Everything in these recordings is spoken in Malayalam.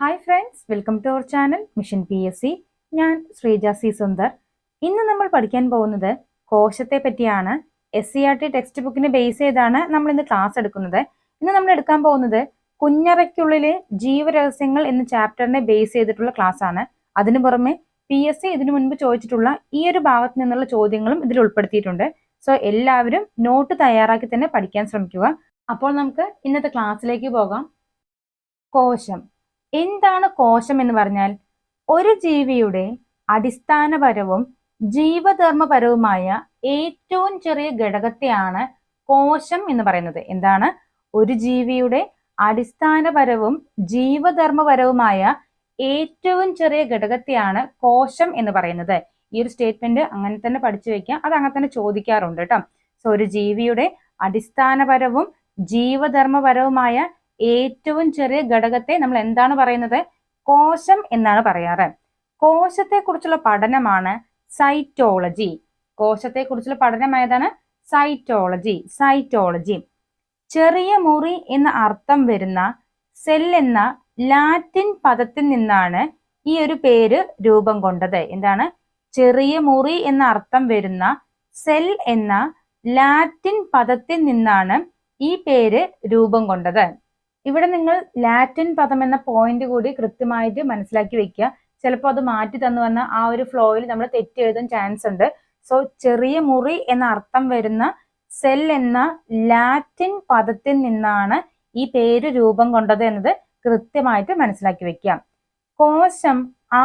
Hi friends welcome to our channel mission P S C ഞാൻ ശ്രീജ സി സുന്ദർ. ഇന്ന് നമ്മൾ പഠിക്കാൻ പോകുന്നത് കോശത്തെ പറ്റിയാണ്. S C R T text ബുക്കിനെ base ചെയ്താണ് നമ്മൾ ഇന്ന് ക്ലാസ് എടുക്കുന്നത്. ഇന്ന് നമ്മൾ എടുക്കാൻ പോകുന്നത് കുഞ്ഞറയ്ക്കുള്ളിലെ ജീവരഹസ്യങ്ങൾ എന്ന ചാപ്റ്ററിനെ ബേസ് ചെയ്തിട്ടുള്ള ക്ലാസ് ആണ്. അതിനു പുറമെ പി എസ് സി ഇതിനു മുൻപ് ചോദിച്ചിട്ടുള്ള ഈ ഒരു ഭാഗത്ത് നിന്നുള്ള ചോദ്യങ്ങളും ഇതിൽ ഉൾപ്പെടുത്തിയിട്ടുണ്ട്. സോ എല്ലാവരും നോട്ട് തയ്യാറാക്കി തന്നെ പഠിക്കാൻ ശ്രമിക്കുക. അപ്പോൾ നമുക്ക് ഇന്നത്തെ ക്ലാസ്സിലേക്ക് പോകാം. കോശം. എന്താണ് കോശം എന്ന് പറഞ്ഞാൽ ഒരു ജീവിയുടെ അടിസ്ഥാനപരവും ജീവധർമ്മപരവുമായ ഏറ്റവും ചെറിയ ഘടകത്തെയാണ് കോശം എന്ന് പറയുന്നത്. എന്താണ്? ഒരു ജീവിയുടെ അടിസ്ഥാനപരവും ജീവധർമ്മപരവുമായ ഏറ്റവും ചെറിയ ഘടകത്തെയാണ് കോശം എന്ന് പറയുന്നത്. ഈ ഒരു സ്റ്റേറ്റ്മെന്റ് അങ്ങനെ തന്നെ പഠിച്ചു വെക്കാം. അത് അങ്ങനെ തന്നെ ചോദിക്കാറുണ്ട് കേട്ടോ. സോ ഒരു ജീവിയുടെ അടിസ്ഥാനപരവും ജീവധർമ്മപരവുമായ ഏറ്റവും ചെറിയ ഘടകത്തെ നമ്മൾ എന്താണ് പറയുന്നത്? കോശം എന്നാണ് പറയാറ്. കോശത്തെ കുറിച്ചുള്ള പഠനമാണ് സൈറ്റോളജി. കോശത്തെ കുറിച്ചുള്ള പഠനമായതാണ് സൈറ്റോളജി സൈറ്റോളജി. ചെറിയ മുറി എന്ന അർത്ഥം വരുന്ന സെൽ എന്ന ലാറ്റിൻ പദത്തിൽ നിന്നാണ് ഈ ഒരു പേര് രൂപം കൊണ്ടത്. എന്താണ്? ചെറിയ മുറി എന്ന അർത്ഥം വരുന്ന സെൽ എന്ന ലാറ്റിൻ പദത്തിൽ നിന്നാണ് ഈ പേര് രൂപം കൊണ്ടത്. ഇവിടെ നിങ്ങൾ ലാറ്റിൻ പദം എന്ന പോയിന്റ് കൂടി കൃത്യമായിട്ട് മനസ്സിലാക്കി വെക്കുക. ചിലപ്പോൾ അത് മാറ്റി തന്നു വന്ന ആ ഒരു ഫ്ലോയിൽ നമ്മൾ തെറ്റെഴുതാൻ ചാൻസ് ഉണ്ട്. സോ ചെറിയ മുറി എന്ന അർത്ഥം വരുന്ന സെൽ എന്ന ലാറ്റിൻ പദത്തിൽ നിന്നാണ് ഈ പേര് രൂപം കൊണ്ടത് എന്നത് കൃത്യമായിട്ട് മനസ്സിലാക്കി വെക്കാം കോശം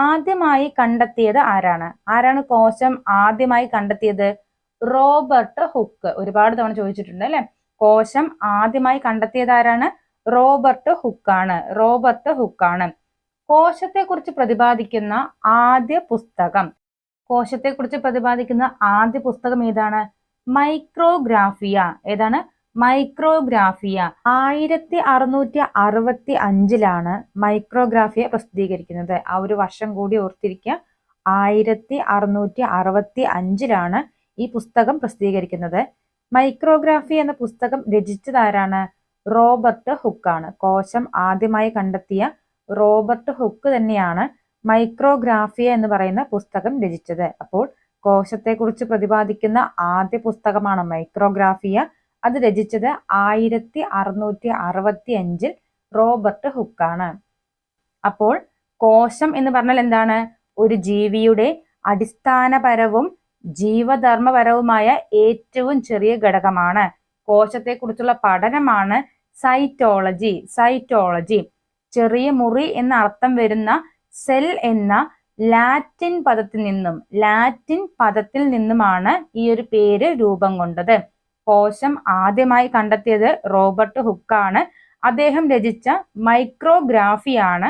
ആദ്യമായി കണ്ടെത്തിയത് ആരാണ്? ആരാണ് കോശം ആദ്യമായി കണ്ടെത്തിയത്? Robert Hooke. ഒരുപാട് തവണ ചോദിച്ചിട്ടുണ്ട് അല്ലെ? കോശം ആദ്യമായി കണ്ടെത്തിയത് ആരാണ്? റോബർട്ട് ഹുക്കാണ്. റോബർട്ട് ഹുക്കാണ്. കോശത്തെക്കുറിച്ച് പ്രതിപാദിക്കുന്ന ആദ്യ പുസ്തകം. കോശത്തെക്കുറിച്ച് പ്രതിപാദിക്കുന്ന ആദ്യ പുസ്തകം ഏതാണ്? മൈക്രോഗ്രാഫിയ. ഏതാണ്? മൈക്രോഗ്രാഫിയ. ആയിരത്തി അറുന്നൂറ്റി അറുപത്തി അഞ്ചിലാണ് മൈക്രോഗ്രാഫിയ പ്രസിദ്ധീകരിക്കുന്നത്. ആ ഒരു വർഷം കൂടി ഓർത്തിരിക്കുക. ആയിരത്തി അറുന്നൂറ്റി അറുപത്തി അഞ്ചിലാണ് ഈ പുസ്തകം പ്രസിദ്ധീകരിക്കുന്നത്. മൈക്രോഗ്രാഫി എന്ന പുസ്തകം രചിച്ചത് ആരാണ്? റോബർട്ട് ഹുക്കാണ്. കോശം ആദ്യമായി കണ്ടെത്തിയ റോബർട്ട് ഹുക്ക് തന്നെയാണ് മൈക്രോഗ്രാഫിയ എന്ന് പറയുന്ന പുസ്തകം രചിച്ചത്. അപ്പോൾ കോശത്തെക്കുറിച്ച് പ്രതിപാദിക്കുന്ന ആദ്യ പുസ്തകമാണ് മൈക്രോഗ്രാഫിയ. അത് രചിച്ചത് ആയിരത്തി അറുന്നൂറ്റി അറുപത്തി അഞ്ചിൽ റോബർട്ട് ഹുക്കാണ്. അപ്പോൾ കോശം എന്ന് പറഞ്ഞാൽ എന്താണ്? ഒരു ജീവിയുടെ അടിസ്ഥാനപരവും ജീവധർമ്മപരവുമായ ഏറ്റവും ചെറിയ ഘടകമാണ്. കോശത്തെക്കുറിച്ചുള്ള പഠനമാണ് സൈറ്റോളജി സൈറ്റോളജി. ചെറിയ മുറി എന്ന അർത്ഥം വരുന്ന സെൽ എന്ന ലാറ്റിൻ പദത്തിൽ നിന്നും ലാറ്റിൻ പദത്തിൽ നിന്നുമാണ് ഈ ഒരു പേര് രൂപം കൊണ്ടത്. കോശം ആദ്യമായി കണ്ടെത്തിയത് റോബർട്ട് ഹുക്കാണ്. അദ്ദേഹം രചിച്ച മൈക്രോഗ്രാഫിയാണ്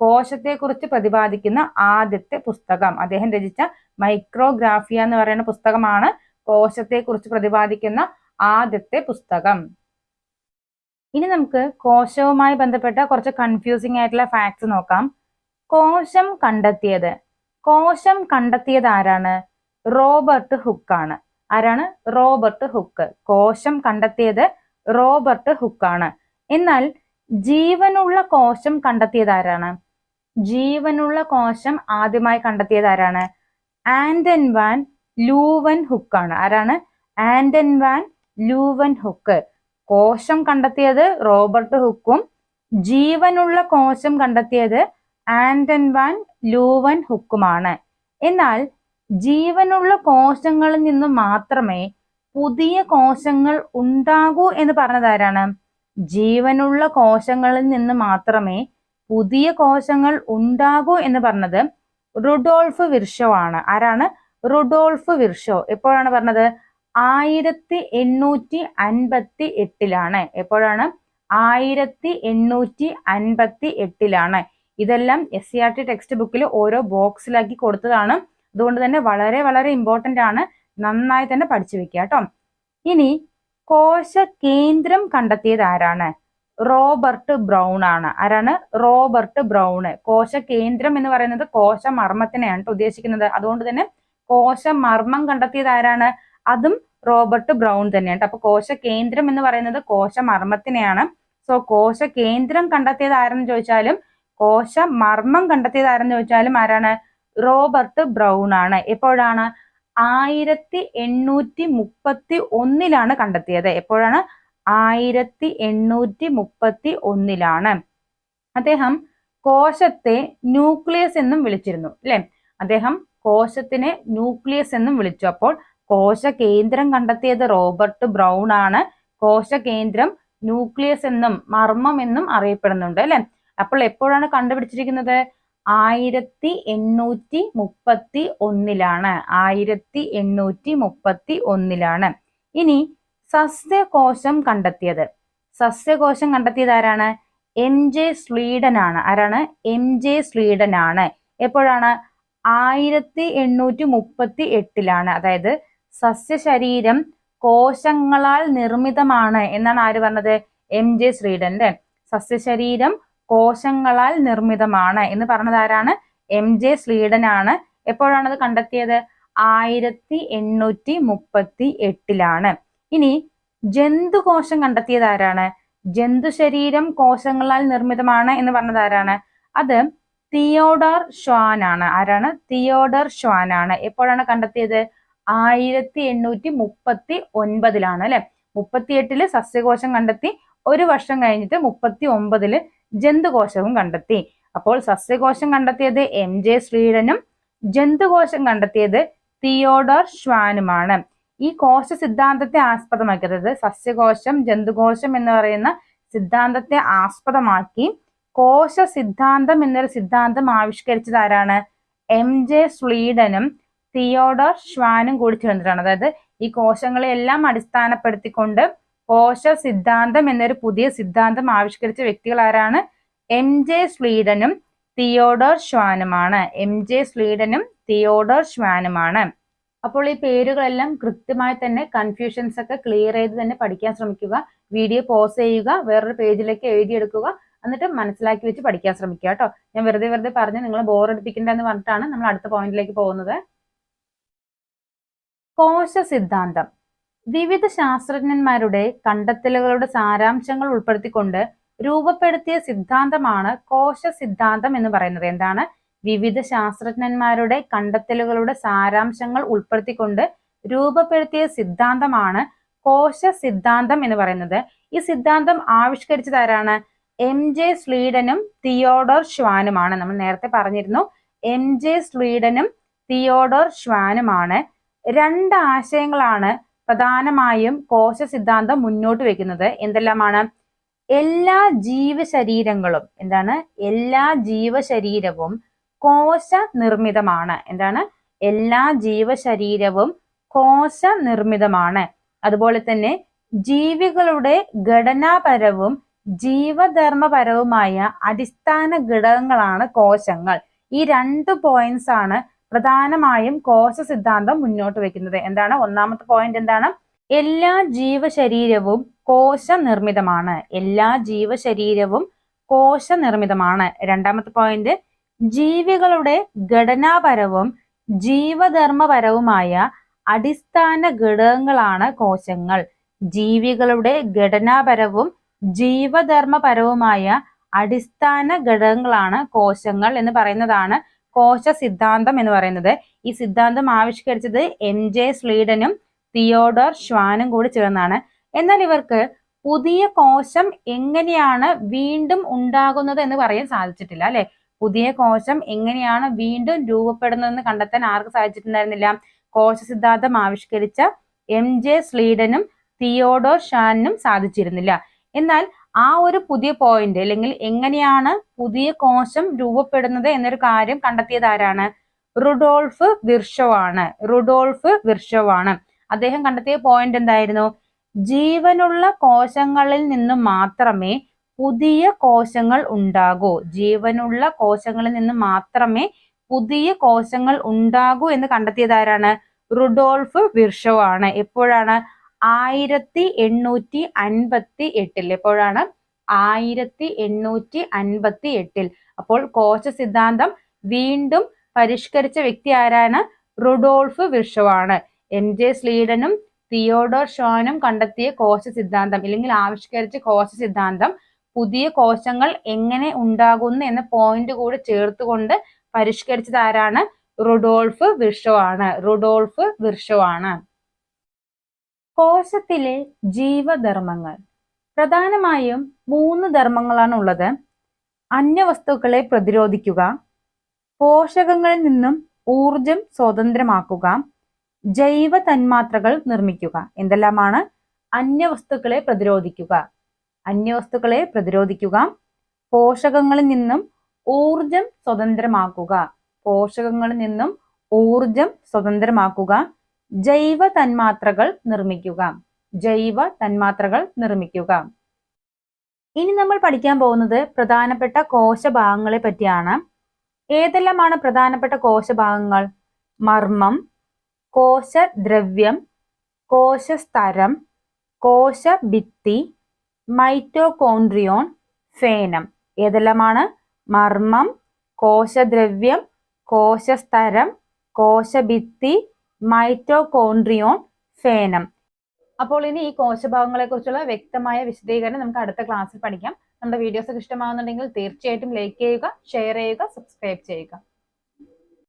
കോശത്തെക്കുറിച്ച് പ്രതിപാദിക്കുന്ന ആദ്യത്തെ പുസ്തകം. അദ്ദേഹം രചിച്ച മൈക്രോഗ്രാഫിയ എന്ന് പറയുന്ന പുസ്തകമാണ് കോശത്തെക്കുറിച്ച് പ്രതിപാദിക്കുന്ന ആദ്യത്തെ പുസ്തകം. ഇനി നമുക്ക് കോശവുമായി ബന്ധപ്പെട്ട കുറച്ച് കൺഫ്യൂസിംഗ് ആയിട്ടുള്ള ഫാക്ട്സ് നോക്കാം. കോശം കണ്ടെത്തിയത്. കോശം കണ്ടെത്തിയത് ആരാണ്? റോബർട്ട് ഹുക്കാണ് ആരാണ്? Robert Hooke. കോശം കണ്ടെത്തിയത് റോബർട്ട് ഹുക്കാണ് എന്നാൽ ജീവനുള്ള കോശം കണ്ടെത്തിയത് ആരാണ്? ജീവനുള്ള കോശം ആദ്യമായി കണ്ടെത്തിയത് ആരാണ്? ആൻഡൻ വാൻ ലൂവൻ ഹുക്കാണ് ആരാണ്? Anton van Leeuwenhoek. കോശം കണ്ടെത്തിയത് റോബർട്ട് ഹുക്കും. ജീവനുള്ള കോശം കണ്ടെത്തിയത് ആൻഡൻ വാൻ ലൂവൻ ഹുക്കുമാണ്. എന്നാൽ ജീവനുള്ള കോശങ്ങളിൽ നിന്ന് മാത്രമേ പുതിയ കോശങ്ങൾ ഉണ്ടാകൂ എന്ന് പറഞ്ഞതാരാണ് ജീവനുള്ള കോശങ്ങളിൽ നിന്ന് മാത്രമേ പുതിയ കോശങ്ങൾ ഉണ്ടാകൂ എന്ന് പറഞ്ഞത് റുഡോൾഫ് വിർഷോ ആണ്. ആരാണ്? Rudolf Virchow. എപ്പോഴാണ് പറഞ്ഞത്? ആയിരത്തി എണ്ണൂറ്റി അൻപത്തി എട്ടിലാണ് എപ്പോഴാണ്? ആയിരത്തി എണ്ണൂറ്റി അൻപത്തി എട്ടിലാണ് ഇതെല്ലാം S C R T text ബുക്കിൽ ഓരോ ബോക്സിലാക്കി കൊടുത്തതാണ്. അതുകൊണ്ട് തന്നെ വളരെ വളരെ ഇമ്പോർട്ടന്റ് ആണ്. നന്നായി തന്നെ പഠിച്ചു വെക്കുക കേട്ടോ. ഇനി കോശ കേന്ദ്രം കണ്ടെത്തിയത് ആരാണ്? റോബർട്ട് ബ്രൗൺ ആണ്. ആരാണ്? Robert Brown. കോശ കേന്ദ്രം എന്ന് പറയുന്നത് കോശ മർമ്മത്തിനെയാണ് ഉദ്ദേശിക്കുന്നത്. അതുകൊണ്ട് തന്നെ കോശ മർമ്മം കണ്ടെത്തിയത് ആരാണ്? അതും റോബർട്ട് ബ്രൗൺ തന്നെയാണ്. അപ്പൊ കോശ കേന്ദ്രം എന്ന് പറയുന്നത് കോശ മർമ്മത്തിനെയാണ് സോ കോശ കേന്ദ്രം കണ്ടെത്തിയത് ആരെന്ന് ചോദിച്ചാലും കോശ മർമ്മം കണ്ടെത്തിയത് ആരെന്ന് ചോദിച്ചാലും ആരാണ്? റോബർട്ട് ബ്രൗൺ ആണ്. എപ്പോഴാണ്? ആയിരത്തി എണ്ണൂറ്റി മുപ്പത്തി ഒന്നിലാണ് കണ്ടെത്തിയത്. എപ്പോഴാണ്? ആയിരത്തി എണ്ണൂറ്റി മുപ്പത്തി ഒന്നിലാണ് അദ്ദേഹം കോശത്തെ ന്യൂക്ലിയസ് എന്നും വിളിച്ചിരുന്നു അല്ലെ? അദ്ദേഹം കോശത്തിനെ ന്യൂക്ലിയസ് എന്നും വിളിച്ചു. അപ്പോൾ കോശ കേന്ദ്രം കണ്ടെത്തിയത് റോബർട്ട് ബ്രൗൺ ആണ്. കോശകേന്ദ്രം ന്യൂക്ലിയസ് എന്നും മർമ്മം എന്നും അറിയപ്പെടുന്നുണ്ട് അല്ലെ? അപ്പോൾ എപ്പോഴാണ് കണ്ടുപിടിച്ചിരിക്കുന്നത്? ആയിരത്തി എണ്ണൂറ്റി മുപ്പത്തി ഒന്നിലാണ് ആയിരത്തി എണ്ണൂറ്റി മുപ്പത്തി ഒന്നിലാണ് ഇനി സസ്യകോശം കണ്ടെത്തിയത്. സസ്യകോശം കണ്ടെത്തിയത് ആരാണ്? എം ജെ സ്ലീഡൻ ആണ്. ആരാണ്? എം ജെ സ്ലീഡൻ ആണ്. എപ്പോഴാണ്? ആയിരത്തി എണ്ണൂറ്റി മുപ്പത്തി എട്ടിലാണ് അതായത് സസ്യശരീരം കോശങ്ങളാൽ നിർമ്മിതമാണ് എന്നാണ് ആര് പറഞ്ഞത്? എം ജെ ശ്രീഡന്റെ സസ്യശരീരം കോശങ്ങളാൽ നിർമ്മിതമാണ് എന്ന് പറഞ്ഞത് ആരാണ്? എം ജെ ശ്രീഡൻ ആണ് എപ്പോഴാണ് അത് കണ്ടെത്തിയത് ആയിരത്തി എണ്ണൂറ്റി മുപ്പത്തി എട്ടിലാണ്. ഇനി ജന്തുകോശം കണ്ടെത്തിയത് ആരാണ്? ജന്തു ശരീരം കോശങ്ങളാൽ നിർമ്മിതമാണ് എന്ന് പറഞ്ഞത് ആരാണ്? അത് തിയോഡർ ഷ്വാൻ ആണ്. ആരാണ്? തിയോഡർ ഷ്വാൻ ആണ്. എപ്പോഴാണ് കണ്ടെത്തിയത് ആയിരത്തി എണ്ണൂറ്റി മുപ്പത്തി ഒൻപതിലാണ് അല്ലെ? മുപ്പത്തിയെട്ടിൽ സസ്യകോശം കണ്ടെത്തി ഒരു വർഷം കഴിഞ്ഞിട്ട് മുപ്പത്തി ഒമ്പതിൽ ജന്തുകോശവും കണ്ടെത്തി. അപ്പോൾ സസ്യകോശം കണ്ടെത്തിയത് എം ജെ ശ്രീഡനും ജന്തുകോശം കണ്ടെത്തിയത് തിയോഡോർ ഷ്വാനുമാണ് ഈ കോശ സിദ്ധാന്തത്തെ ആസ്പദമാക്കി സസ്യകോശം ജന്തുകോശം എന്ന് പറയുന്ന സിദ്ധാന്തത്തെ ആസ്പദമാക്കി കോശ സിദ്ധാന്തം എന്നൊരു സിദ്ധാന്തം ആവിഷ്കരിച്ചത് ആരാണ്? എം ജെ സ്വീഡനും തിയോഡർ ഷ്വാനും കൂടി ചേർന്നിട്ടാണ് അതായത് ഈ കോശങ്ങളെ എല്ലാം അടിസ്ഥാനപ്പെടുത്തിക്കൊണ്ട് കോശ സിദ്ധാന്തം എന്നൊരു പുതിയ സിദ്ധാന്തം ആവിഷ്കരിച്ച വ്യക്തികൾ ആരാണ്? എം ജെ സ്വീഡനും തിയോഡോർ ഷ്വാനുമാണ് എം ജെ സ്വീഡനും തിയോഡോർ ഷ്വാനുമാണ് അപ്പോൾ ഈ പേരുകളെല്ലാം കൃത്യമായി തന്നെ കൺഫ്യൂഷൻസ് ഒക്കെ ക്ലിയർ ചെയ്ത് തന്നെ പഠിക്കാൻ ശ്രമിക്കുക. വീഡിയോ പോസ് ചെയ്യുക വേറൊരു പേജിലേക്ക് എഴുതിയെടുക്കുക എന്നിട്ട് മനസ്സിലാക്കി വെച്ച് പഠിക്കാൻ ശ്രമിക്കുക കേട്ടോ. ഞാൻ വെറുതെ വെറുതെ പറഞ്ഞ് നിങ്ങൾ ബോർ അടിപ്പിക്കണ്ടെന്ന് പറഞ്ഞിട്ടാണ് നമ്മൾ അടുത്ത പോയിന്റിലേക്ക് പോകുന്നത്. കോശ സിദ്ധാന്തം. വിവിധ ശാസ്ത്രജ്ഞന്മാരുടെ കണ്ടെത്തലുകളുടെ സാരാംശങ്ങൾ ഉൾപ്പെടുത്തിക്കൊണ്ട് രൂപപ്പെടുത്തിയ സിദ്ധാന്തമാണ് കോശ സിദ്ധാന്തം എന്ന് പറയുന്നത്. എന്താണ്? വിവിധ ശാസ്ത്രജ്ഞന്മാരുടെ കണ്ടെത്തലുകളുടെ സാരാംശങ്ങൾ ഉൾപ്പെടുത്തിക്കൊണ്ട് രൂപപ്പെടുത്തിയ സിദ്ധാന്തമാണ് കോശ സിദ്ധാന്തം എന്ന് പറയുന്നത്. ഈ സിദ്ധാന്തം ആവിഷ്കരിച്ചത് ആരാണ്? എം ജെ സ്ലീഡനും തിയോഡോർ ഷ്വാനുമാണ് നമ്മൾ നേരത്തെ പറഞ്ഞിരുന്നു എം ജെ സ്ലീഡനും തിയോഡോർ ഷ്വാനുമാണ് രണ്ട് ആശയങ്ങളാണ് പ്രധാനമായും കോശ സിദ്ധാന്തം മുന്നോട്ട് വെക്കുന്നത്. എന്തെല്ലാമാണ്? എല്ലാ ജീവശരീരങ്ങളും എന്താണ്? എല്ലാ ജീവശരീരവും കോശ നിർമ്മിതമാണ്. എന്താണ്? എല്ലാ ജീവശരീരവും കോശ നിർമ്മിതമാണ്. അതുപോലെ തന്നെ ജീവികളുടെ ഘടനാപരവും ജീവധർമ്മപരവുമായ അടിസ്ഥാന ഘടകങ്ങളാണ് കോശങ്ങൾ. ഈ രണ്ട് പോയിന്റ്സ് ആണ് പ്രധാനമായും കോശ സിദ്ധാന്തം മുന്നോട്ട് വെക്കുന്നത്. എന്താണ്? ഒന്നാമത്തെ പോയിന്റ് എന്താണ്? എല്ലാ ജീവശരീരവും കോശ നിർമ്മിതമാണ് എല്ലാ ജീവശരീരവും കോശ നിർമ്മിതമാണ് രണ്ടാമത്തെ പോയിന്റ് ജീവികളുടെ ഘടനാപരവും ജീവധർമ്മപരവുമായ അടിസ്ഥാന ഘടകങ്ങളാണ് കോശങ്ങൾ. ജീവികളുടെ ഘടനാപരവും ജീവധർമ്മപരവുമായ അടിസ്ഥാന ഘടകങ്ങളാണ് കോശങ്ങൾ എന്ന് പറയുന്നതാണ് കോശ സിദ്ധാന്തം എന്ന് പറയുന്നത്. ഈ സിദ്ധാന്തം ആവിഷ്കരിച്ചത് എം ജെ സ്ലീഡനും തിയോഡോർ ഷ്വാനും കൂടി ചേർന്നാണ്. എന്നാൽ ഇവർക്ക് പുതിയ കോശം എങ്ങനെയാണ് വീണ്ടും ഉണ്ടാകുന്നത് എന്ന് പറയാൻ സാധിച്ചിട്ടില്ല അല്ലെ? പുതിയ കോശം എങ്ങനെയാണ് വീണ്ടും രൂപപ്പെടുന്നതെന്ന് കണ്ടെത്താൻ ആർക്ക് സാധിച്ചിട്ടുണ്ടായിരുന്നില്ല. കോശ സിദ്ധാന്തം ആവിഷ്കരിച്ച എം ജെ സ്ലീഡനും തിയോഡോർ ഷാനും സാധിച്ചിരുന്നില്ല. എന്നാൽ ആ ഒരു പുതിയ പോയിന്റ് അല്ലെങ്കിൽ എങ്ങനെയാണ് പുതിയ കോശം രൂപപ്പെടുന്നത് എന്നൊരു കാര്യം കണ്ടെത്തിയത് ആരാണ്? റുഡോൾഫ് വിർഷോ ആണ് റുഡോൾഫ് വിർഷോ ആണ് അദ്ദേഹം കണ്ടെത്തിയ പോയിന്റ് എന്തായിരുന്നു? ജീവനുള്ള കോശങ്ങളിൽ നിന്ന് മാത്രമേ പുതിയ കോശങ്ങൾ ഉണ്ടാകൂ. ജീവനുള്ള കോശങ്ങളിൽ നിന്ന് മാത്രമേ പുതിയ കോശങ്ങൾ ഉണ്ടാകൂ എന്ന് കണ്ടെത്തിയത് ആരാണ്? റുഡോൾഫ് വിർഷോ ആണ് എപ്പോഴാണ്? ആയിരത്തി എണ്ണൂറ്റി അൻപത്തി എട്ടിൽ എപ്പോഴാണ്? ആയിരത്തി എണ്ണൂറ്റി അൻപത്തി എട്ടിൽ അപ്പോൾ കോശ സിദ്ധാന്തം വീണ്ടും പരിഷ്കരിച്ച വ്യക്തി ആരാണ്? Rudolf Virchow M J. സ്ലീഡനും Theodor ഷോനും കണ്ടെത്തിയ കോശ സിദ്ധാന്തം അല്ലെങ്കിൽ ആവിഷ്കരിച്ച കോശ സിദ്ധാന്തം പുതിയ കോശങ്ങൾ എങ്ങനെ ഉണ്ടാകുന്നു എന്ന പോയിന്റ് കൂടി ചേർത്തുകൊണ്ട് പരിഷ്കരിച്ചത് ആരാണ്? റുഡോൾഫ് വിർഷോ ആണ് റുഡോൾഫ് വിർഷോ ആണ് കോശത്തിലെ ജീവധർമ്മങ്ങൾ. പ്രധാനമായും മൂന്ന് ധർമ്മങ്ങളാണ് ഉള്ളത് അന്യവസ്തുക്കളെ പ്രതിരോധിക്കുക പോഷകങ്ങളിൽ നിന്നും ഊർജം സ്വതന്ത്രമാക്കുക ജൈവ തന്മാത്രകൾ നിർമ്മിക്കുക. എന്തെല്ലാമാണ്? അന്യവസ്തുക്കളെ പ്രതിരോധിക്കുക. അന്യവസ്തുക്കളെ പ്രതിരോധിക്കുക പോഷകങ്ങളിൽ നിന്നും ഊർജം സ്വതന്ത്രമാക്കുക. പോഷകങ്ങളിൽ നിന്നും ഊർജം സ്വതന്ത്രമാക്കുക ജൈവ തന്മാത്രകൾ നിർമ്മിക്കുക. ജൈവ തന്മാത്രകൾ നിർമ്മിക്കുക. ഇനി നമ്മൾ പഠിക്കാൻ പോകുന്നത് പ്രധാനപ്പെട്ട കോശഭാഗങ്ങളെ പറ്റിയാണ്. ഏതെല്ലാമാണ് പ്രധാനപ്പെട്ട കോശഭാഗങ്ങൾ? മർമ്മം കോശദ്രവ്യം കോശസ്തരം കോശഭിത്തി മൈറ്റോകോൺട്രിയോൺ ഫേനം. ഏതെല്ലാമാണ്? മർമ്മം കോശദ്രവ്യം കോശസ്തരം കോശഭിത്തി മൈറ്റോകോൺട്രിയോൺ ഫേനം. അപ്പോൾ ഇനി ഈ കോശഭാഗങ്ങളെ കുറിച്ചുള്ള വ്യക്തമായ വിശദീകരണം നമുക്ക് അടുത്ത ക്ലാസ്സിൽ പഠിക്കാം. നമ്മുടെ വീഡിയോസ് ഇഷ്ടമാകുന്നുണ്ടെങ്കിൽ തീർച്ചയായിട്ടും ലൈക്ക് ചെയ്യുക ഷെയർ ചെയ്യുക സബ്സ്ക്രൈബ് ചെയ്യുക.